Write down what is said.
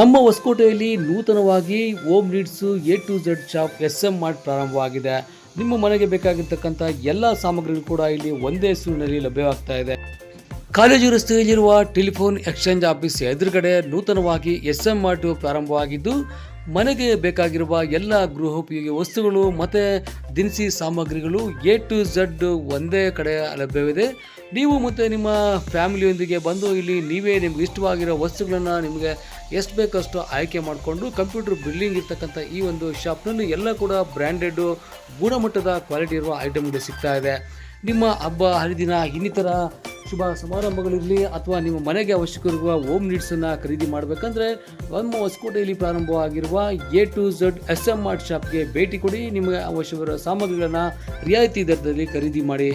ನಮ್ಮ ಹೊಸಕೋಟೆಯಲ್ಲಿ ನೂತನವಾಗಿ Om needs A to Z shop S M mart ಪ್ರಾರಂಭವಾಗಿದೆ. ನಿಮ್ಮ ಮನೆಗೆ ಬೇಕಾಗಿರ್ತಕ್ಕಂಥ ಎಲ್ಲ ಸಾಮಗ್ರಿಗಳು ಕೂಡ ಇಲ್ಲಿ ಒಂದೇ ಸೂರಿನಲ್ಲಿ ಲಭ್ಯವಾಗ್ತಾ ಇದೆ. ಕಾಲೇಜು ರಸ್ತೆಯಲ್ಲಿರುವ ಟೆಲಿಫೋನ್ ಎಕ್ಸ್ಚೇಂಜ್ ಆಫೀಸ್ ಎದುರುಗಡೆ ನೂತನವಾಗಿ ಎಸ್ ಎಂ ಮಾರ್ಟ್ ಪ್ರಾರಂಭವಾಗಿದ್ದು ಮನೆಗೆ ಬೇಕಾಗಿರುವ ಎಲ್ಲ ಗೃಹೋಪಯೋಗಿ ವಸ್ತುಗಳು ಮತ್ತು ದಿನಸಿ ಸಾಮಗ್ರಿಗಳು ಎ ಟು ಝಡ್ ಒಂದೇ ಕಡೆ ಲಭ್ಯವಿದೆ. ನೀವು ಮತ್ತು ನಿಮ್ಮ ಫ್ಯಾಮಿಲಿಯೊಂದಿಗೆ ಬಂದು ಇಲ್ಲಿ ನೀವೇ ನಿಮ್ಗೆ ಇಷ್ಟವಾಗಿರೋ ವಸ್ತುಗಳನ್ನು ನಿಮಗೆ ಎಷ್ಟು ಬೇಕಷ್ಟು ಆಯ್ಕೆ ಮಾಡಿಕೊಂಡು ಕಂಪ್ಯೂಟರ್ ಬಿಲ್ಡಿಂಗ್ ಇರ್ತಕ್ಕಂಥ ಈ ಒಂದು ಶಾಪ್ನಲ್ಲಿ ಎಲ್ಲ ಕೂಡ ಬ್ರ್ಯಾಂಡೆಡ್ ಗುಣಮಟ್ಟದ ಕ್ವಾಲಿಟಿ ಇರುವ ಐಟಮ್ಗಳು ಸಿಗ್ತಾ ಇದೆ. ನಿಮ್ಮ ಹಬ್ಬ, ಹರಿದಿನ, ಇನ್ನಿತರ ಶುಭ ಸಮಾರಂಭಗಳಿರಲಿ ಅಥವಾ ನಿಮ್ಮ ಮನೆಗೆ ಅವಶ್ಯಕವಿರುವ ಹೋಮ್ ನೀಡ್ಸನ್ನು ಖರೀದಿ ಮಾಡಬೇಕಂದ್ರೆ ನಮ್ಮ ಹೊಸಕೋಟೆಯಲ್ಲಿ ಪ್ರಾರಂಭವಾಗಿರುವ A to Z S M mart ಶಾಪ್ಗೆ ಭೇಟಿ ಕೊಡಿ. ನಿಮಗೆ ಅವಶ್ಯವಿರುವ ಸಾಮಗ್ರಿಗಳನ್ನು ರಿಯಾಯಿತಿ ದರದಲ್ಲಿ ಖರೀದಿ ಮಾಡಿ